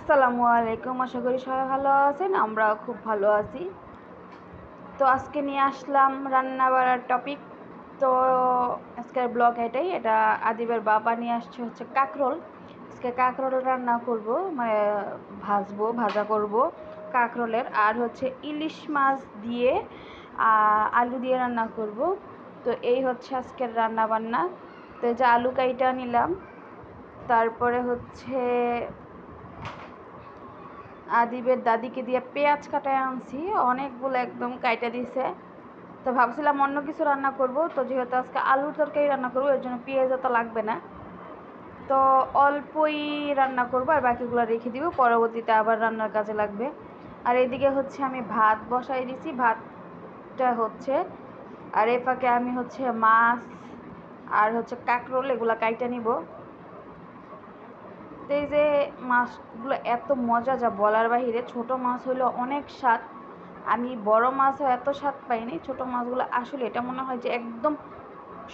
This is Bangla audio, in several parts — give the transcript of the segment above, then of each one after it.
আসসালামু আলাইকুম, আশা করি সবাই ভালো আছেন আমরা খুব ভালো আছি। তো আজকে নিয়ে আসলাম রান্না বাড়ার টপিক তো আজকের ব্লগ এটাই, এটা আদিবের বাবা নিয়ে আসছে হচ্ছে কাঁকরোল। আজকে কাঁকরোল রান্না করব মানে ভাজবো, ভাজা করব কাঁকরোলের। আর হচ্ছে ইলিশ মাছ দিয়ে আলু দিয়ে রান্না করব। তো এই হচ্ছে আজকের রান্না বান্না তো যে আলু কাইটা নিলাম, তারপরে হচ্ছে আদিবের দাদিকে দিয়ে পেঁয়াজ কাটায় আনছি, অনেকগুলো একদম কাইটা দিছে। তো ভাবছিলাম অন্য কিছু রান্না করব, তো যেহেতু আজকে আলুর তরকারি রান্না করব, এর জন্য পেঁয়াজ তো লাগবে না। তো অল্পই রান্না করব আর বাকিগুলো রেখে দিব, পরবর্তীতে আবার রান্নার কাজে লাগবে। আর এদিকে হচ্ছে আমি ভাত বসাই দিছি, ভাতটা হচ্ছে, আর এ ফাঁকে আমি হচ্ছে মাছ আর হচ্ছে কাঁকরোল, এগুলো কাইটা নিব। এই যে মাছগুলো এত মজা যা বলার বাহিরে, ছোট মাছ হইল অনেক স্বাদ। আমি বড় মাছও এত স্বাদ পাইনি, ছোট মাছগুলো আসলে এটা মনে হয় যে একদম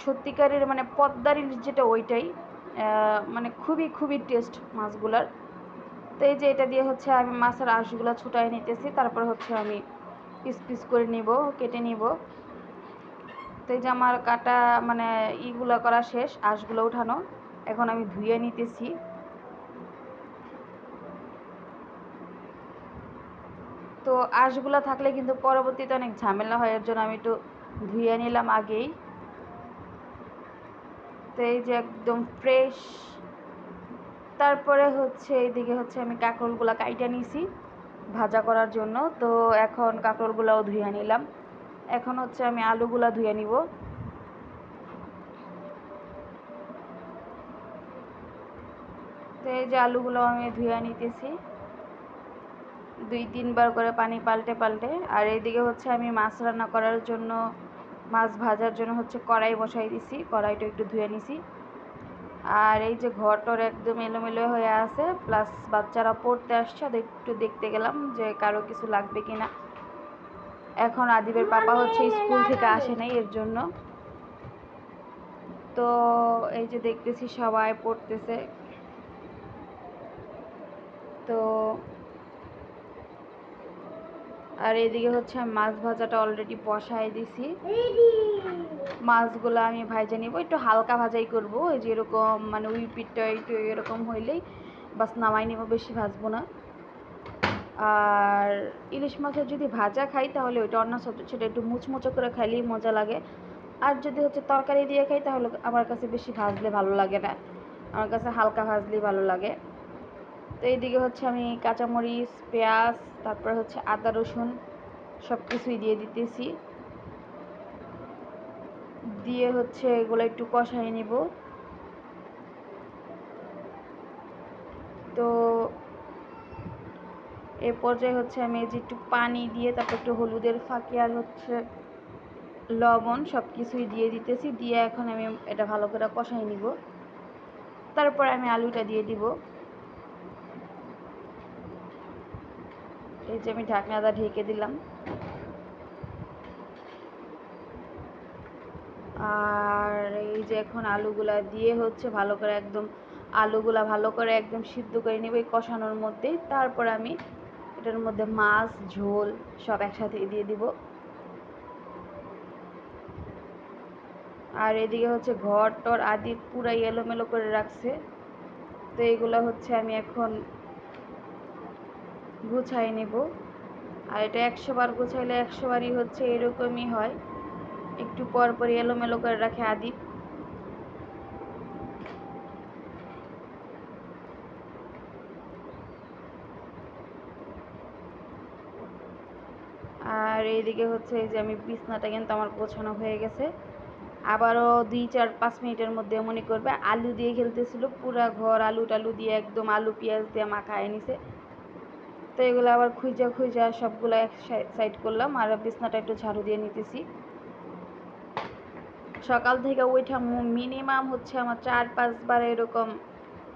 সত্যিকারের মানে পদ্মারির যেটা ওইটাই মানে খুবই খুবই টেস্ট মাছগুলার। তো এই যে এটা দিয়ে হচ্ছে আমি মাছের আঁশগুলো ছুটাই নিতেছি, তারপর হচ্ছে আমি পিস পিস করে নিব, কেটে নিব। তো এই যে আমার কাটা মানে ইগুলো করা শেষ, আঁশগুলো উঠানো এখন আমি ধুয়ে নিতেছি। তো আঁশগুলো থাকলে কিন্তু পরবর্তীতে অনেক ঝামেলা হয়, এর জন্য আমি একটু ধুয়ে নিলাম আগেই। তো এই যে একদম ফ্রেশ তারপরে হচ্ছে এইদিকে হচ্ছে আমি কাঁকরোলগুলো কাইটা নিছি ভাজা করার জন্য। তো এখন কাঁকরোলগুলোও ধুয়ে নিলাম। এখন হচ্ছে আমি আলুগুলা ধুয়ে নিব। তো এই যে আলুগুলো আমি ধুয়ে নিতেছি। দুই, তিনবার করে পানি পাল্টে পাল্টে। আর এইদিকে হচ্ছে আমি মাছ রান্না করার জন্য, মাছ ভাজার জন্য হচ্ছে কড়াই বসাই দিছি। কড়াইটা একটু ধুয়ে নিছি। আর এই যে ঘরটর একদম এলোমেলো হয়ে আছে প্লাস বাচ্চারা পড়তে আসছে একটু দেখতে গেলাম যে কারও কিছু লাগবে কি না এখন আদিবের পাপা হচ্ছে স্কুল থেকে আসে নাই এর জন্য। তো এই যে দেখতেছি সবাই পড়তেছে। তো আর এদিকে হচ্ছে আমি মাছ ভাজাটা অলরেডি বসাই দিছি। মাছগুলো আমি ভাজা নিব, একটু হালকা ভাজাই করব, ওই যে এরকম মানে উই পিঠটা একটু এরকম হইলেই বাস নামাই নিব, বেশি ভাজবো না। আর ইলিশ মাছের যদি ভাজা খাই তাহলে ওইটা অন্য সেটা একটু মুচমুচো করে খাইলেই মজা লাগে। আর যদি হচ্ছে তরকারি দিয়ে খাই তাহলে আমার কাছে বেশি ভাজলে ভালো লাগে না। আমার কাছে হালকা ভাজলেই ভালো লাগে। তো এইদিকে হচ্ছে আমি কাঁচামরিচ, পেঁয়াজ, তারপর হচ্ছে আদা, রসুন সব কিছুই দিয়ে দিতেছি। দিয়ে হচ্ছে এগুলো একটু কষাই নিব। তো এ পর্যায়ে হচ্ছে আমি যে একটু পানি দিয়ে তারপর একটু হলুদের ফাঁকি আর হচ্ছে লবণ সব কিছুই দিয়ে দিতেছি। দিয়ে এখন আমি এটা ভালো করে কষাই নিব। তারপর আমি আলুটা দিয়ে দিব। এই যে আমি ঢাকনাটা ঢেকে দিলাম। আর এই যে এখন আলুগুলা দিয়ে হচ্ছে ভালো করে একদম আলুগুলা ভালো করে একদম সিদ্ধ করে নেব এই কষানোর মধ্যে। তারপর আমি এটার মধ্যে মাছ, ঝোল সব একসাথে দিয়ে দিব। আর এদিকে হচ্ছে ঘর টর আদি পুরাই এলোমেলো করে রাখছে। তো এইগুলো হচ্ছে আমি এখন গুছাই নেব। আর এটা একশো বার গুছাইলে একশো বারই হচ্ছে, এরকমই হয়। একটু পর পর এলোমেলো করে রাখে আদি আর এইদিকে হচ্ছে এই যে আমি বিছনাটা কিন্তু আমার গোছানো হয়ে গেছে। আবারও দুই, চার, পাঁচ মিনিটের মধ্যে মনে করবে, আলু দিয়ে খেলতেছিল। পুরা ঘর আলু টালু দিয়ে একদম আলু পেঁয়াজ দিয়ে মাখায় নিছে। তো এগুলো আবার খুঁজা খুঁজা সবগুলো এক সাইড করলাম আর বিছনাটা একটু ঝাড়ু দিয়ে নিতেছি। সকাল থেকে ওইটা মিনিমাম হচ্ছে আমার চার পাঁচবার এরকম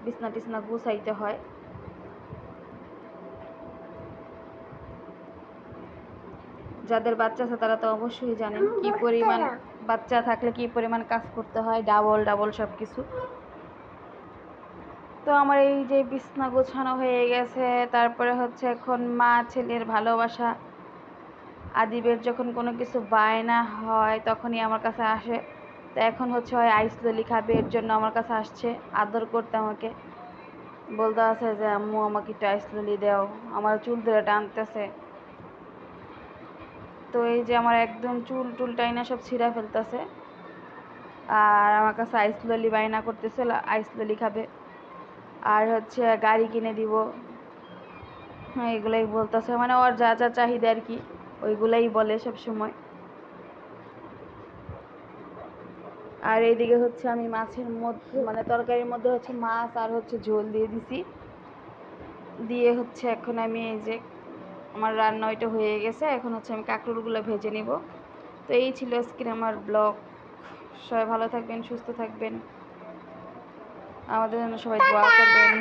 বিছনা টিছনা গুছাইতে হয়। যাদের বাচ্চা আছে তারা তো অবশ্যই জানেন কি পরিমাণ বাচ্চা থাকলে কি পরিমাণ কাজ করতে হয় ডাবল ডাবল সব কিছু তো আমার এই যে বিছনা গোছানো হয়ে গেছে, তারপরে হচ্ছে এখন মা ছেলের ভালোবাসা। আদিবের যখন কোনো কিছু বায়না হয়, তখনই আমার কাছে আসে। তো এখন হচ্ছে হয় আইস ললি খাবে, এর জন্য আমার কাছে আসছে, আদর করতে আমাকে। বলতে আছে যে, আম্মু, আমাকে একটু আইস ললি দাও, আমার চুল ধরে টানতেছে। তো এই যে আমার একদম চুল টুল টাইনা সব ছিঁড়া ফেলতেছে। আর আমার কাছে আইস ললি বায়না করতেছে, আইস ললি খাবে। আর হচ্ছে গাড়ি কিনে দিব। হ্যাঁ এগুলাই বলতেছে। মানে ওর যা যা চাহিদা আর কি, ওইগুলাই বলে সব সময় আর এইদিকে হচ্ছে আমি মাছের মধ্যে মানে তরকারির মধ্যে হচ্ছে মাছ আর হচ্ছে ঝোল দিয়ে দিছি। দিয়ে হচ্ছে এখন আমি এই যে আমার রান্না ওইটা হয়ে গেছে। এখন হচ্ছে আমি কাঁকরোলগুলো ভেজে নিব। তো এই ছিল আজকের আমার ব্লগ। সবাই ভালো থাকবেন, সুস্থ থাকবেন। আমাদের জন্য সবাই দোয়া করবেন।